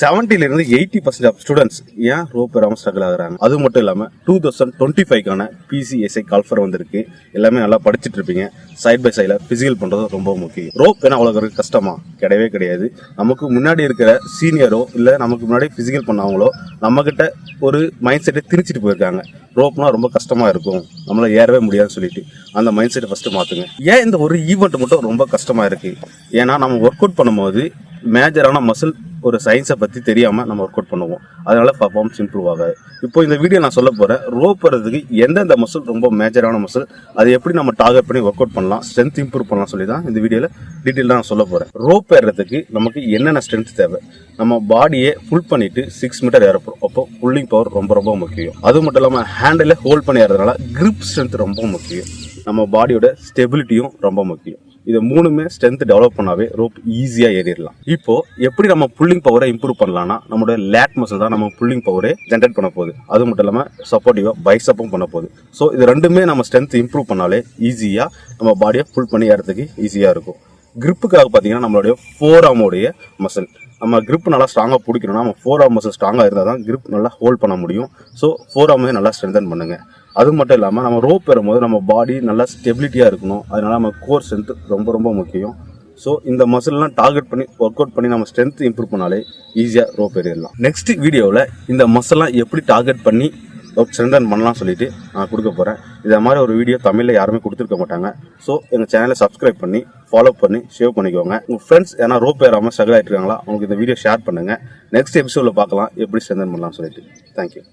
செவன்டில இருந்து eighty percent of students ஏன் ரோப் பெறாம ஸ்ட்ரகிள் ஆகுறாங்க? அது மட்டும் இல்லாம டூ தௌசண்ட் டுவெண்ட்டி ஃபைவ்க்கான பிசிஎஸ்ஐ கால்ஃபர் வந்திருக்கு. எல்லாமே நல்லா படிச்சுட்டு இருப்பீங்க. சைட் பை சைடில் பிசிக்கல் பண்றது ரொம்ப முக்கியம். ரோப் என்ன அவ்வளோ கஷ்டமா? கிடையவே கிடையாது. நமக்கு முன்னாடி இருக்கிற சீனியரோ இல்லை நமக்கு முன்னாடி பிசிக்கல் பண்ணவங்களோ நம்ம கிட்ட ஒரு மைண்ட் செட்டை திரிச்சிட்டு போயிருக்காங்க. ரோப்னா ரொம்ப கஷ்டமா இருக்கும். நம்மளால் ஏறவே முடியாதுன்னு சொல்லிட்டு. அந்த மைண்ட் செட்டை ஃபர்ஸ்ட் மாத்துங்க. ஏன் இந்த ஒரு ஈவெண்ட் மட்டும் ரொம்ப கஷ்டமா இருக்கு? ஏன்னா நம்ம ஒர்க் அவுட் பண்ணும்போது மேஜரான மசில் ஒரு சயின்ஸை பற்றி தெரியாமல் நம்ம ஒர்க் அவுட் பண்ணுவோம். அதனால பர்ஃபார்மன்ஸ் இம்ப்ரூவ் ஆகாது. இப்போ இந்த வீடியோ நான் சொல்ல போகிறேன் ரோப் போகிறதுக்கு எந்தெந்த மசில் ரொம்ப மேஜரான மசில் அது எப்படி நம்ம டார்கெட் பண்ணி ஒர்க் அவுட் பண்ணலாம் ஸ்ட்ரென்த் இம்ப்ரூவ் பண்ணலாம் சொல்லி தான் இந்த வீடியோவில் டீட்டெயிலாக நான் சொல்ல போகிறேன் ரோப் ஏறுறதுக்கு நமக்கு என்னென்ன ஸ்ட்ரென்த் தேவை? நம்ம பாடியை ஃபுல் பண்ணிட்டு சிக்ஸ் மீட்டர் ஏறப்போம் அப்போ புல்லிங் பவர் ரொம்ப ரொம்ப முக்கியம். அது மட்டும் இல்லாமல் ஹேண்டில் ஹோல்ட் பண்ணி ஏறதுனால கிரிப் ஸ்ட்ரென்த் ரொம்ப முக்கியம். நம்ம பாடியோட ஸ்டெபிலிட்டியும் ரொம்ப முக்கியம். இது மூணுமே ஸ்ட்ரென்த் டெவலப் பண்ணாவே ரோப் ஈஸியா ஏறிடலாம். இப்போ எப்படி நம்ம புல்லிங் பவரை இம்ப்ரூவ் பண்ணலாம்னா நம்மளோட லேட் மசில் தான் நம்ம புல்லிங் பவரே ஜென்ரேட் பண்ண போகுது. அது மட்டும் இல்லாம சப்போர்ட்டிவா பைசப்பும் பண்ண போகுது. ஸோ இது ரெண்டுமே நம்ம ஸ்ட்ரென்த் இம்ப்ரூவ் பண்ணாலே ஈஸியா நம்ம பாடியை ஃபுல் பண்ணி ஏறதுக்கு ஈஸியா இருக்கும். கிரிப்புக்காக பார்த்தீங்கன்னா நம்மளுடைய ஃபோர் ஆமோடைய மசில் நம்ம கிரிப் நல்லா ஸ்ட்ராங்காக பிடிக்கணும்னா நம்ம ஃபோர் ஆம் மசில் ஸ்ட்ராங்காக இருந்தால் தான் கிரிப் நல்லா ஹோல்ட் பண்ண முடியும். ஸோ ஃபோர் ஆமே நல்லா ஸ்ட்ரென்தன் பண்ணுங்கள் அது மட்டும் இல்லாமல் நம்ம ரோப் பெறும்போது நம்ம பாடி நல்லா ஸ்டெபிலிட்டியாக இருக்கணும். அதனால நம்ம கோர் ஸ்ட்ரென்த் ரொம்ப ரொம்ப முக்கியம். ஸோ இந்த மசில்லாம் டார்கெட் பண்ணி ஒர்க் அவுட் பண்ணி நம்ம ஸ்ட்ரென்த் இம்ப்ரூவ் பண்ணாலே ஈஸியாக ரோப் ஏறிடலாம் நெக்ஸ்ட் வீடியோவில் இந்த மசில்லாம் எப்படி டார்கெட் பண்ணி ஸ்ட்ரென்தன் பண்ணலாம் சொல்லிட்டு நான் கொடுக்க போகிறேன் இதை மாதிரி ஒரு வீடியோ தமிழில் யாருமே கொடுத்துருக்க மாட்டாங்க. ஸோ எங்கள் சேனலை சப்ஸ்கிரைப் பண்ணி ஃபாலோ பண்ணி ஷேவ் பண்ணிக்கோங்க. உங்கள் ஃப்ரெண்ட்ஸ் ஏன்னா ரோப் ஏறாமல் ஸ்ட்ரகிள் ஆகிட்டு இருக்காங்களா அவங்களுக்கு இந்த வீடியோ ஷேர் பண்ணுங்கள் நெக்ஸ்ட் எபிசோடில் பார்க்கலாம் எப்படி ஸ்ட்ரென்தன் பண்ணலாம் சொல்லிட்டு. தேங்க்யூ